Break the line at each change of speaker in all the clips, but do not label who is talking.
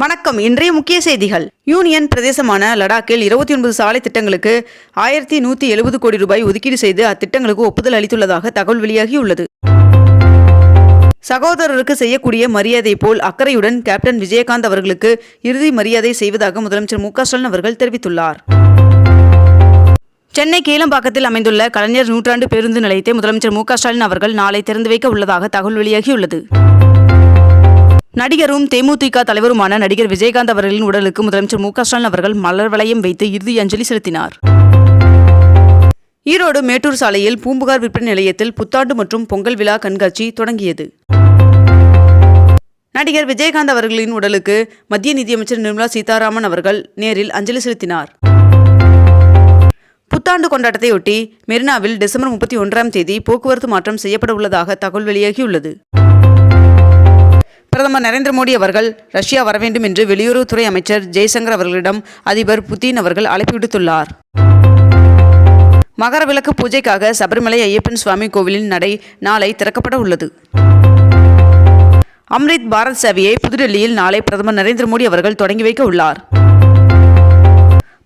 வணக்கம். இன்றைய முக்கிய செய்திகள். யூனியன் பிரதேசமான லடாக்கில் இருபத்தி ஒன்பது சாலை திட்டங்களுக்கு ஆயிரத்தி நூற்றி எழுபது கோடி ரூபாய் ஒதுக்கீடு செய்து அத்திட்டங்களுக்கு ஒப்புதல் அளித்துள்ளதாக தகவல் வெளியாகியுள்ளது. சகோதரருக்கு செய்யக்கூடிய மரியாதை போல் அக்கறையுடன் கேப்டன் விஜயகாந்த் அவர்களுக்கு இறுதி மரியாதை செய்வதாக முதலமைச்சர் மு ஸ்டாலின் அவர்கள் தெரிவித்துள்ளார். சென்னை கீழம்பாக்கத்தில் அமைந்துள்ள கலைஞர் நூற்றாண்டு பேருந்து நிலையத்தை முதலமைச்சர் மு ஸ்டாலின் அவர்கள் நாளை திறந்து வைக்க உள்ளதாக தகவல் வெளியாகியுள்ளது. நடிகரும் தேமுதிக தலைவருமான நடிகர் விஜயகாந்த் அவர்களின் உடலுக்கு முதலமைச்சர் மு க ஸ்டாலின் அவர்கள் மலர் வளையம் வைத்து இறுதி அஞ்சலி செலுத்தினார். ஈரோடு மேட்டூர் சாலையில் பூம்புகார் விற்பனை நிலையத்தில் புத்தாண்டு மற்றும் பொங்கல் விழா கண்காட்சி தொடங்கியது. நடிகர் விஜயகாந்த் அவர்களின் உடலுக்கு மத்திய நிதியமைச்சர் நிர்மலா சீதாராமன் அவர்கள் நேரில் அஞ்சலி செலுத்தினார். புத்தாண்டு கொண்டாட்டத்தையொட்டி மெரினாவில் டிசம்பர் முப்பத்தி ஒன்றாம் தேதி போக்குவரத்து மாற்றம் செய்யப்பட உள்ளதாக தகவல் வெளியாகியுள்ளது. பிரதமர் நரேந்திர மோடி அவர்கள் ரஷ்யா வர வேண்டும் என்று வெளியுறவுத்துறை அமைச்சர் ஜெய்சங்கர் அவர்களிடம் அதிபர் புதின் அவர்கள் அழைப்பு விடுத்துள்ளார். மகர விளக்கு பூஜைக்காக சபரிமலை ஐயப்பன் சுவாமி கோவிலின் நடை நாளை திறக்கப்பட உள்ளது. அம்ரித் பாரத் சேவையை புதுடெல்லியில் நாளை பிரதமர் நரேந்திர மோடி அவர்கள் தொடங்கி வைக்க உள்ளார்.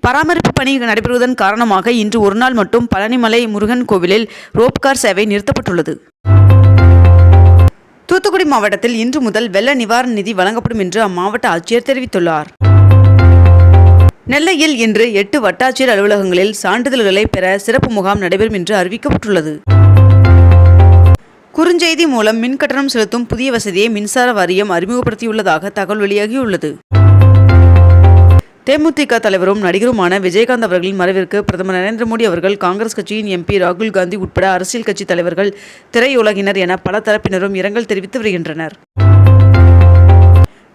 பராமரிப்பு பணி நடைபெறுவதன் காரணமாக இன்று ஒருநாள் மட்டும் பழனிமலை முருகன் கோவிலில் ரோப்கார் சேவை நிறுத்தப்பட்டுள்ளது. தூத்துக்குடி மாவட்டத்தில் இன்று முதல் வெள்ள நிவாரண நிதி வழங்கப்படும் என்று அம்மாவட்ட ஆட்சியர் தெரிவித்துள்ளார். நெல்லையில் இன்று எட்டு வட்டாட்சியர் அலுவலகங்களில் சான்றிதழ்களை பெற சிறப்பு முகாம் நடைபெறும் என்று அறிவிக்கப்பட்டுள்ளது. குறுஞ்செய்தி மூலம் மின் கட்டணம் செலுத்தும் புதிய வசதியை மின்சார வாரியம் அறிமுகப்படுத்தியுள்ளதாக தகவல் வெளியாகியுள்ளது. தேமுதிக தலைவரும் நடிகருமான விஜயகாந்த் அவர்களின் மறைவிற்கு பிரதமர் நரேந்திர மோடி அவர்கள் காங்கிரஸ் கட்சியின் எம்பி ராகுல் காந்தி உட்பட அரசியல் கட்சி தலைவர்கள் திரையுலகினர் என பல தரப்பினரும் இரங்கல் தெரிவித்து வருகின்றனர்.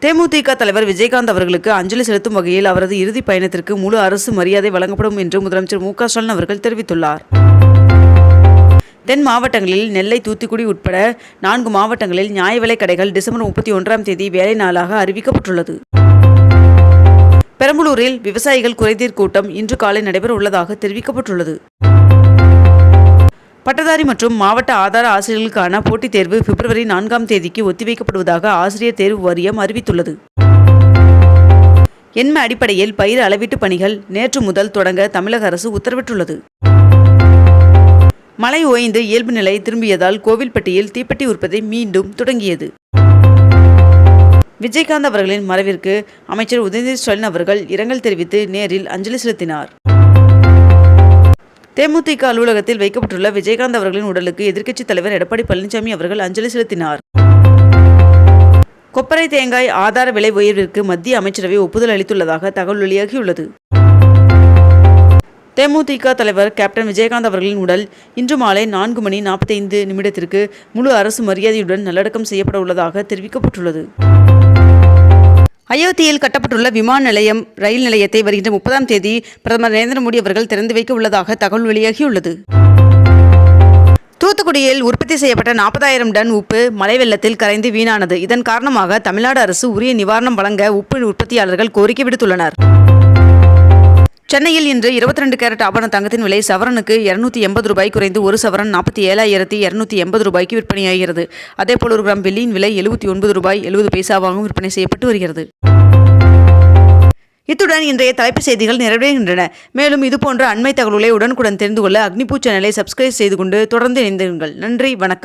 தேமுதிக தலைவர் விஜயகாந்த் அவர்களுக்கு அஞ்சலி செலுத்தும் வகையில் அவரது இறுதி பயணத்திற்கு முழு அரசு மரியாதை வழங்கப்படும் என்று முதலமைச்சர் மு க ஸ்டாலின் அவர்கள் தெரிவித்துள்ளார். தென் மாவட்டங்களில் நெல்லை தூத்துக்குடி உட்பட நான்கு மாவட்டங்களில் நியாய விலைக் கடைகள் டிசம்பர் முப்பத்தி ஒன்றாம் தேதி வேலை நாளாக அறிவிக்கப்பட்டுள்ளது. பெரம்பலூரில் விவசாயிகள் குறைதீர் கூட்டம் இன்று காலை நடைபெற உள்ளதாக தெரிவிக்கப்பட்டுள்ளது. பட்டதாரி மற்றும் மாவட்ட ஆதார ஆசிரியர்களுக்கான போட்டித் தேர்வு பிப்ரவரி நான்காம் தேதிக்கு ஒத்திவைக்கப்படுவதாக ஆசிரியர் தேர்வு வாரியம் அறிவித்துள்ளது. எண்ம அடிப்படையில் பயிர் அளவீட்டு பணிகள் நேற்று முதல் தொடங்க தமிழக அரசு உத்தரவிட்டுள்ளது. மழை ஓய்ந்து இயல்பு நிலை திரும்பியதால் கோவில்பட்டியில் தீப்பெட்டி உற்பத்தி மீண்டும் தொடங்கியது. விஜயகாந்த் அவர்களின் மறைவிற்கு அமைச்சர் உதயநிதி ஸ்டாலின் அவர்கள் இரங்கல் தெரிவித்து நேரில் அஞ்சலி செலுத்தினார். தேமுதிக அலுவலகத்தில் வைக்கப்பட்டுள்ள விஜயகாந்த் அவர்களின் உடலுக்கு எதிர்க்கட்சித் தலைவர் எடப்பாடி பழனிசாமி அவர்கள் அஞ்சலி செலுத்தினார். கொப்பரை தேங்காய் ஆதார விலை உயர்விற்கு மத்திய அமைச்சரவை ஒப்புதல் அளித்துள்ளதாக தகவல் வெளியாகியுள்ளது. தேமுதிக தலைவர் கேப்டன் விஜயகாந்த் அவர்களின் உடல் இன்று மாலை நான்கு மணி நாற்பத்தைந்து நிமிடத்திற்கு முழு அரசு மரியாதையுடன் நல்லடக்கம் செய்யப்பட உள்ளதாக தெரிவிக்கப்பட்டுள்ளது. அயோத்தியில் கட்டப்பட்டுள்ள விமான நிலையம் ரயில் நிலையத்தை வருகின்ற முப்பதாம் தேதி பிரதமர் நரேந்திர மோடி அவர்கள் திறந்து வைக்க உள்ளதாக தகவல் வெளியாகியுள்ளது. தூத்துக்குடியில் உற்பத்தி செய்யப்பட்ட நாற்பதாயிரம் டன் உப்பு மழை வெள்ளத்தில் கரைந்து வீணானது. இதன் காரணமாக தமிழ்நாடு அரசு உரிய நிவாரணம் வழங்க உப்பு உற்பத்தியாளர்கள் கோரிக்கை விடுத்துள்ளனர். சென்னையில் இன்று இருபத்தி ரெண்டு கேரட் ஆபரண தங்கத்தின் விலை சவரனுக்கு இருநூத்தி எண்பது ரூபாய் குறைந்து ஒரு சவரன் நாற்பத்தி ஏழாயிரத்தி இரநூத்தி எண்பது ரூபாய்க்கு விற்பனையாகிறது அதேபோல் ஒரு கிராம் வெள்ளியின் விலை எழுபத்தி ஒன்பது ரூபாய் எழுபது பைசாவாகவும் விற்பனை செய்யப்பட்டு வருகிறது. இத்துடன் இன்றைய தலைப்புச் செய்திகள் நிறைவடைகின்றன மேலும் இதுபோன்ற அண்மை தகவல்களை உடனுக்குடன் தெரிந்து கொள்ள அக்னிபூ சேனலை சப்ஸ்கிரைப் செய்து கொண்டு தொடர்ந்து இணைந்திருங்கள். நன்றி வணக்கம்.